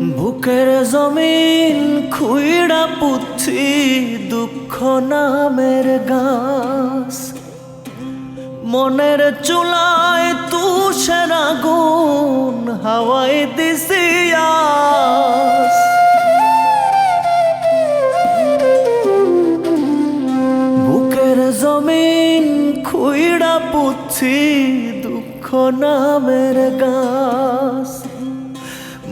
বুকের জমিন খুইড়া পুথি দুঃখ নামের গাছ। মনের চুলায় তুষের আগুন হাওয়ায় দিছি বুকের জমিন খুইড়া পুথি দুঃখ নামের গাছ।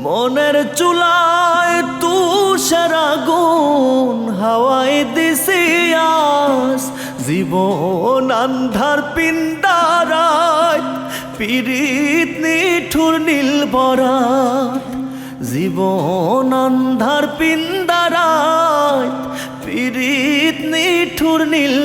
মনের চুলায় তুষার আগুন হাওয়ায় দিছি আস জীবন আন্ধার পিন্দারাত পিরিত নিঠুর নীল বরাত। জীবন আন্ধার পিন্দারাত পিরিত নিঠুর নীল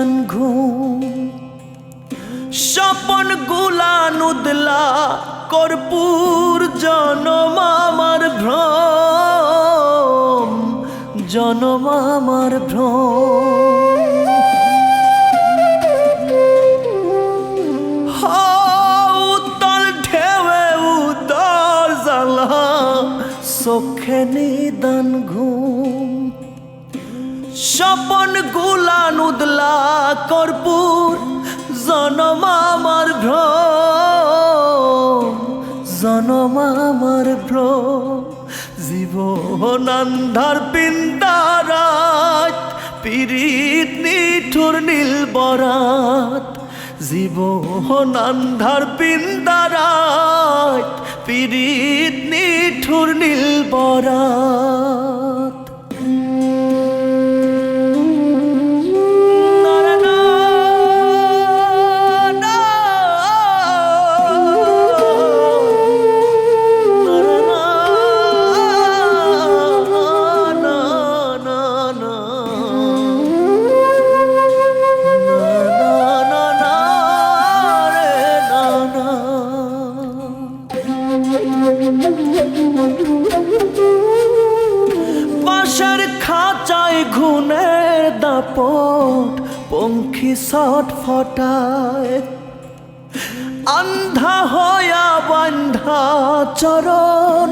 নিদান ঘুম। স্বপনগুলা নুদলা কর্পূর জনম আমার ভ্রম, জনম আমার ভ্রম। উতল ঢেবে উদার জ্বালা নিদান ঘুম। স্বপনগুলা নুদলা কর্পূর, জনম আমার ভ্রম, জনম আমার ভ্রম। জীবন আন্ধার পিন্দারাত পিরিত নিঠুর নীল বরাত। আন্ধার পিন্দারাত পিরিত নিঠুর নীল পঙ্খী শট ফটায়, আন্ধা হয়া বান্ধা চরণ,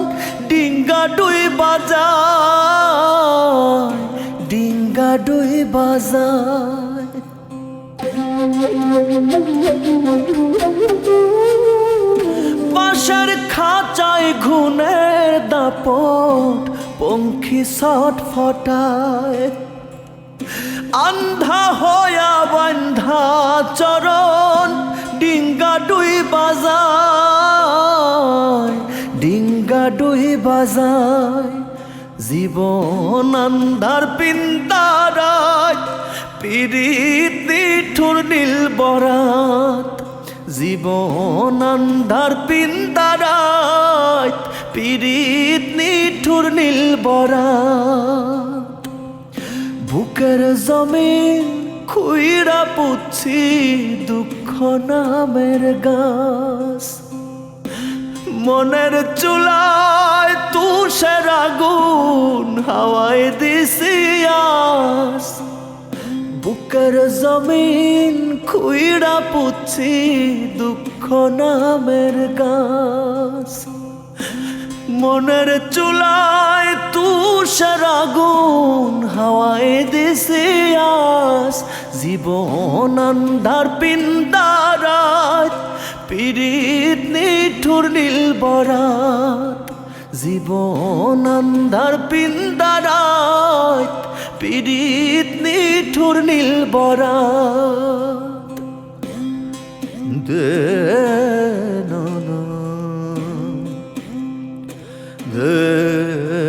ডিঙ্গা ডুই বাজায়, ডিঙ্গা ডুই বাজায়। বাঁশের খাঁচায় ঘুনের দাপট, পঙ্খী শট ফটায় আন্ধা হয়া বান্ধা চরণ, ডিঙ্গা ডুই বাজায়, ডিঙ্গা ডুই বাজায়। জীবন আন্ধার পিন্তারায়, পিরিত নিঠুর নীল বরাত। জীবন আন্ধার পিন্তারায়, পিরিত নিঠুর নীল বরাত। বুকের জমিন খুইরা পুচ্ছি দুঃখ নামের গাছ। মনের চুলায় তুষের আগুন হাওয়ায় দিছি আস। বুকের জমিন খুইরা পুচ্ছি দুঃখ নামের গাছ। মনের চুলায় তুষার আগুন, হাওয়ায় দিছে আস, জীবন আন্ধার পিন্দারাত পিরিত নিঠুর নীল বরাত, জীবন আন্ধার পিন্দারাত পিরিত নিঠুর নীল বরাত। দে de